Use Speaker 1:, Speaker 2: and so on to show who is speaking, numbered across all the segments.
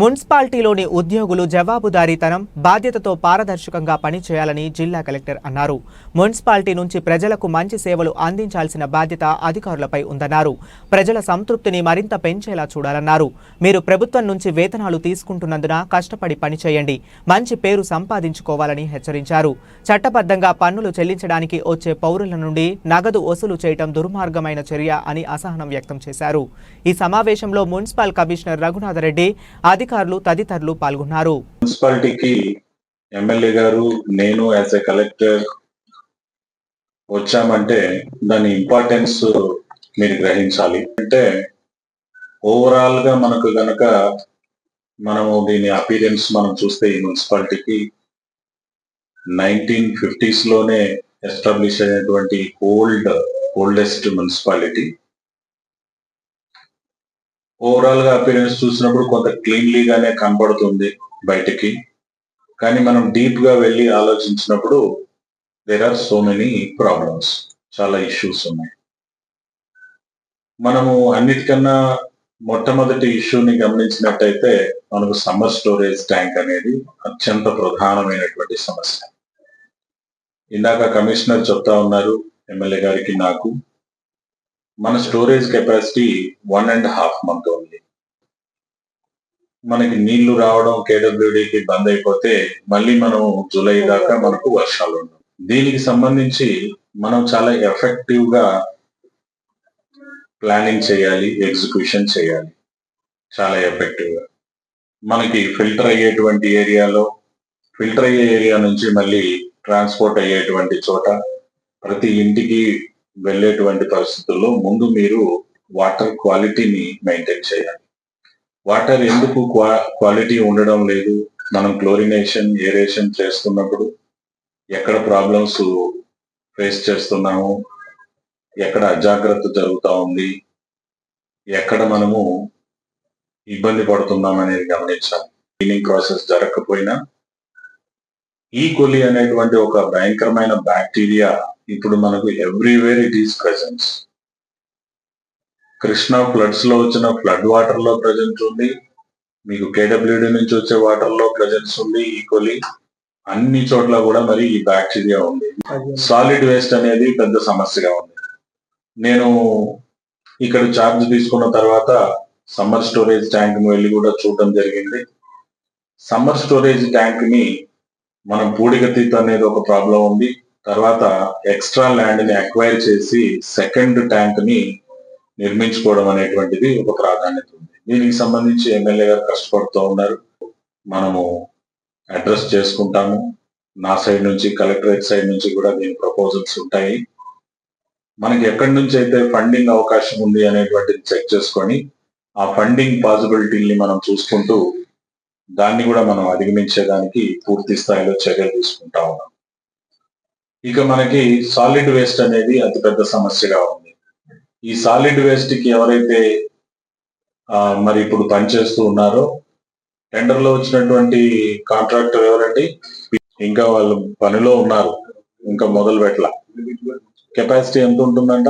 Speaker 1: మున్సిపాలిటీలోని ఉద్యోగులు జవాబుదారీతనం బాధ్యతతో పారదర్శకంగా పనిచేయాలని జిల్లా కలెక్టర్ అన్నారు. మున్సిపాలిటీ నుంచి ప్రజలకు మంచి సేవలు అందించాల్సిన బాధ్యత అధికారులపై ఉందన్నారు. ప్రజల సంతృప్తిని మరింత పెంచేలా చూడాలన్నారు. మీరు ప్రభుత్వం నుంచి వేతనాలు తీసుకుంటున్నందున కష్టపడి పనిచేయండి. మంచి పేరు సంపాదించుకోవాలని హెచ్చరించారు. చట్టబద్ధంగా పన్నులు చెల్లించడానికి వచ్చే పౌరుల నుండి నగదు వసూలు చేయటం దుర్మార్గమైన చర్య అని అసహనం వ్యక్తం చేశారు. ఈ సమావేశంలో మున్సిపల్ కమిషనర్ రఘునాథరెడ్డి అధికారులు తదితరులు పాల్గొన్నారు.
Speaker 2: మున్సిపాలిటీకి ఎమ్మెల్యే గారు నేను యాజ్ ఎ కలెక్టర్ వచ్చామంటే దాని ఇంపార్టెన్స్ మీరు గ్రహించాలి. అంటే ఓవరాల్గా మనకు గనక మనము దీని అపీరెన్స్ మనం చూస్తే ఈ మున్సిపాలిటీకి నైన్టీన్ ఫిఫ్టీస్లోనే ఎస్టాబ్లిష్ అయినటువంటి ఓల్డ్ ఓల్డెస్ట్ మున్సిపాలిటీ ఓవరాల్గా అపీరెన్స్ చూసినప్పుడు కొంత క్లీన్లీగానే కనబడుతుంది బయటికి. కానీ మనం డీప్గా వెళ్ళి ఆలోచించినప్పుడు there are so many problems చాలా ఇష్యూస్ ఉన్నాయి. మనము అన్నిటికన్నా మొట్టమొదటి ఇష్యూని గమనించినట్టయితే మనకు సమ్మర్ స్టోరేజ్ ట్యాంక్ అనేది అత్యంత ప్రధానమైనటువంటి సమస్య. ఇందాక కమిషనర్ చెప్తా ఉన్నారు ఎమ్మెల్యే గారికి నాకు. మన storage capacity one and half month only మనకి నీళ్ళు రావడం కేడబ్ల్యూడికి బంద్ అయిపోతే మళ్ళీ మనం జూలై దాకా మనకు వర్షాలు ఉండవు. దీనికి సంబంధించి మనం చాలా ఎఫెక్టివ్గా ప్లానింగ్ చేయాలి ఎగ్జిక్యూషన్ చేయాలి. చాలా ఎఫెక్టివ్గా. మనకి ఫిల్టర్ అయ్యేటువంటి ఏరియాలో ఫిల్టర్ అయ్యే ఏరియా నుంచి మళ్ళీ ట్రాన్స్పోర్ట్ అయ్యేటువంటి చోట ప్రతి ఇంటికి వెళ్ళేటువంటి పరిస్థితుల్లో ముందు మీరు వాటర్ క్వాలిటీని మెయింటైన్ చేయాలి. వాటర్ ఎందుకు క్వాలిటీ ఉండడం లేదు? మనం క్లోరినేషన్ ఏరేషన్ చేస్తున్నప్పుడు ఎక్కడ ప్రాబ్లమ్స్ ఫేస్ చేస్తున్నాము? ఎక్కడ అజాగ్రత్త జరుగుతూ ఉంది? ఎక్కడ మనము ఇబ్బంది పడుతున్నాం అనేది గమనించాలి. క్లీనింగ్ ప్రాసెస్ జరగకపోయినా ఈ కొలి అనేటువంటి ఒక భయంకరమైన బ్యాక్టీరియా ఇప్పుడు మనకు everywhere it is presence Krishna ఫ్లడ్స్లో వచ్చిన ఫ్లడ్ వాటర్లో ప్రజెన్స్ ఉంది. మీకు కేడబ్ల్యూడి నుంచి వచ్చే వాటర్లో ప్రజెన్స్ ఉంది ఈక్వలీ అన్ని చోట్ల కూడా మరి ఈ బ్యాక్టీరియా ఉంది. సాలిడ్ వేస్ట్ అనేది పెద్ద సమస్యగా ఉంది. నేను ఇక్కడ ఛార్జ్ తీసుకున్న తర్వాత సమ్మర్ స్టోరేజ్ ట్యాంక్ను వెళ్ళి కూడా చూడటం జరిగింది. సమ్మర్ స్టోరేజ్ ట్యాంక్ని మనం పూడికతీత అనేది ఒక ప్రాబ్లం ఉంది. తర్వాత ఎక్స్ట్రా ల్యాండ్ని అక్వైర్ చేసి సెకండ్ ట్యాంక్ని నిర్మించుకోవడం అనేటువంటిది ఒక ప్రాధాన్యత ఉంది. దీనికి సంబంధించి ఎమ్మెల్యే గారు కష్టపడుతూ ఉన్నారు. మనము అడ్రస్ చేసుకుంటాము. నా సైడ్ నుంచి కలెక్టరేట్ సైడ్ నుంచి కూడా దీని ప్రపోజల్స్ ఉంటాయి. మనకి ఎక్కడి నుంచి అయితే ఫండింగ్ అవకాశం ఉంది అనేటువంటిది చెక్ చేసుకొని ఆ ఫండింగ్ పాసిబిలిటీని మనం చూసుకుంటూ దాన్ని కూడా మనం అధిగమించేదానికి పూర్తి స్థాయిలో చర్యలు తీసుకుంటా ఉన్నాం. ఇక మనకి సాలిడ్ వేస్ట్ అనేది అతిపెద్ద సమస్యగా ఉంది. ఈ సాలిడ్ వేస్ట్కి ఎవరైతే మరి ఇప్పుడు పనిచేస్తూ ఉన్నారో టెండర్లో వచ్చినటువంటి కాంట్రాక్టర్ ఎవరండి? ఇంకా వాళ్ళు పనిలో ఉన్నారు. ఇంకా మొదలు పెట్టల. కెపాసిటీ ఎంత ఉంటుందంట?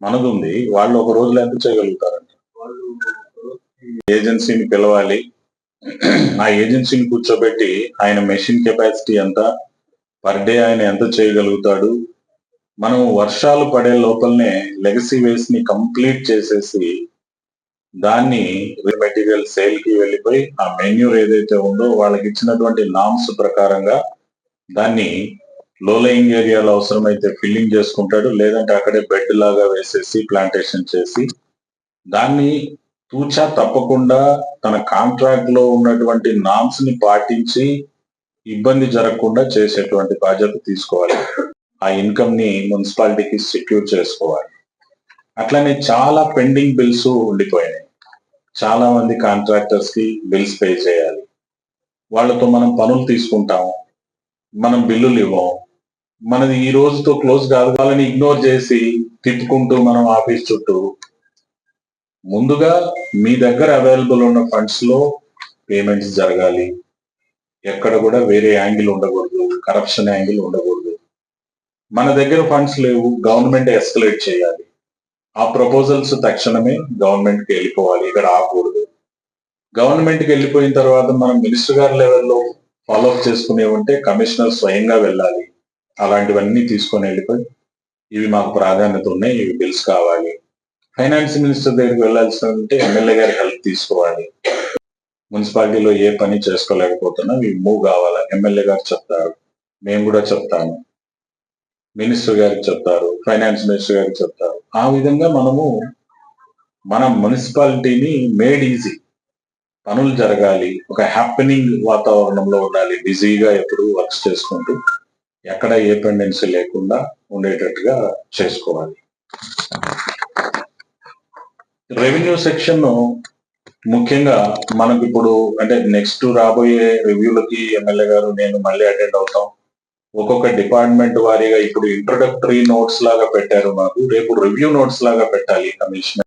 Speaker 2: మనది ఉంది వాళ్ళు ఒక రోజులో ఎంత చేయగలుగుతారంట? ఏజెన్సీని పిలవాలి. ఆ ఏజెన్సీని కూర్చోబెట్టి ఆయన మెషిన్ కెపాసిటీ ఎంత? పర్ డే ఆయన ఎంత చేయగలుగుతాడు? మనం వర్షాలు పడే లోపలనే లెగసీ వేస్ట్ని కంప్లీట్ చేసేసి దాన్ని మెటీరియల్ సేల్కి వెళ్ళిపోయి ఆ మెన్యూర్ ఏదైతే ఉందో వాళ్ళకి ఇచ్చినటువంటి నామ్స్ ప్రకారంగా దాన్ని లో లయింగ్ ఏరియాలో అవసరమైతే ఫిల్లింగ్ చేసుకుంటాడు లేదంటే అక్కడే బెడ్ లాగా వేసేసి ప్లాంటేషన్ చేసి దాన్ని తూచా తప్పకుండా తన కాంట్రాక్ట్లో ఉన్నటువంటి నామ్స్ని పాటించి ఇబ్బంది జరగకుండా చేసేటువంటి బాధ్యత తీసుకోవాలి. ఆ ఇన్కమ్ని మున్సిపాలిటీకి సెక్యూర్ చేసుకోవాలి. అట్లనే చాలా పెండింగ్ బిల్స్ ఉండిపోయినాయి. చాలా మంది కాంట్రాక్టర్స్కి బిల్స్ పే చేయాలి. వాళ్ళతో మనం పనులు తీసుకుంటాం మనం బిల్లులు ఇవ్వం మనది ఈ రోజుతో క్లోజ్ కాదు. వాళ్ళని ఇగ్నోర్ చేసి తిప్పుకుంటూ మనం ఆఫీస్ చుట్టూ ముందుగా మీ దగ్గర అవైలబుల్ ఉన్న ఫండ్స్లో పేమెంట్స్ జరగాలి. ఎక్కడ కూడా వేరే యాంగిల్ ఉండకూడదు కరప్షన్ యాంగిల్ ఉండకూడదు. మన దగ్గర ఫండ్స్ లేవు గవర్నమెంట్ ఎస్కలేట్ చేయాలి. ఆ ప్రపోజల్స్ తక్షణమే గవర్నమెంట్కి వెళ్ళిపోవాలి ఇక్కడ ఆగకూడదు గవర్నమెంట్కి వెళ్ళిపోయిన తర్వాత మనం మినిస్టర్ గారి లెవెల్లో ఫాలో అప్ చేసుకునే ఉంటే కమిషనర్ స్వయంగా వెళ్ళాలి. అలాంటివన్నీ తీసుకొని వెళ్ళిపోయి ఇవి మాకు ప్రాధాన్యత ఉన్నాయి ఇవి బిల్స్ కావాలి. ఫైనాన్స్ మినిస్టర్ దగ్గరికి వెళ్ళాల్సి ఉంటే ఎమ్మెల్యే గారి హెల్ప్ తీసుకోవాలి. మున్సిపాలిటీలో ఏ పని చేసుకోలేకపోతున్నా మీ మూవ్ కావాలా? ఎమ్మెల్యే గారు చెప్తారు. మేము కూడా చెప్తాము. మినిస్టర్ గారికి చెప్తారు. ఫైనాన్స్ మినిస్టర్ గారికి చెప్తారు. ఆ విధంగా మనము మన మున్సిపాలిటీని మేడ్ ఈజీ. పనులు జరగాలి. ఒక హ్యాపెనింగ్ వాతావరణంలో ఉండాలి. బిజీగా ఎప్పుడు వర్క్స్ చేసుకుంటూ ఎక్కడ ఏ పెండెన్సీ లేకుండా ఉండేటట్టుగా చేసుకోవాలి. రెవెన్యూ సెక్షన్ ముఖ్యంగా మనకు ఇప్పుడు అంటే నెక్స్ట్ రాబోయే రివ్యూలకి ఎమ్మెల్యే గారు నేను మళ్ళీ అటెండ్ అవుతాం. ఒక్కొక్క డిపార్ట్మెంట్ వారీగా ఇప్పుడు ఇంట్రొడక్టరీ నోట్స్ లాగా పెట్టారు మాకు. రేపు రివ్యూ నోట్స్ లాగా పెట్టాలి కమిషనర్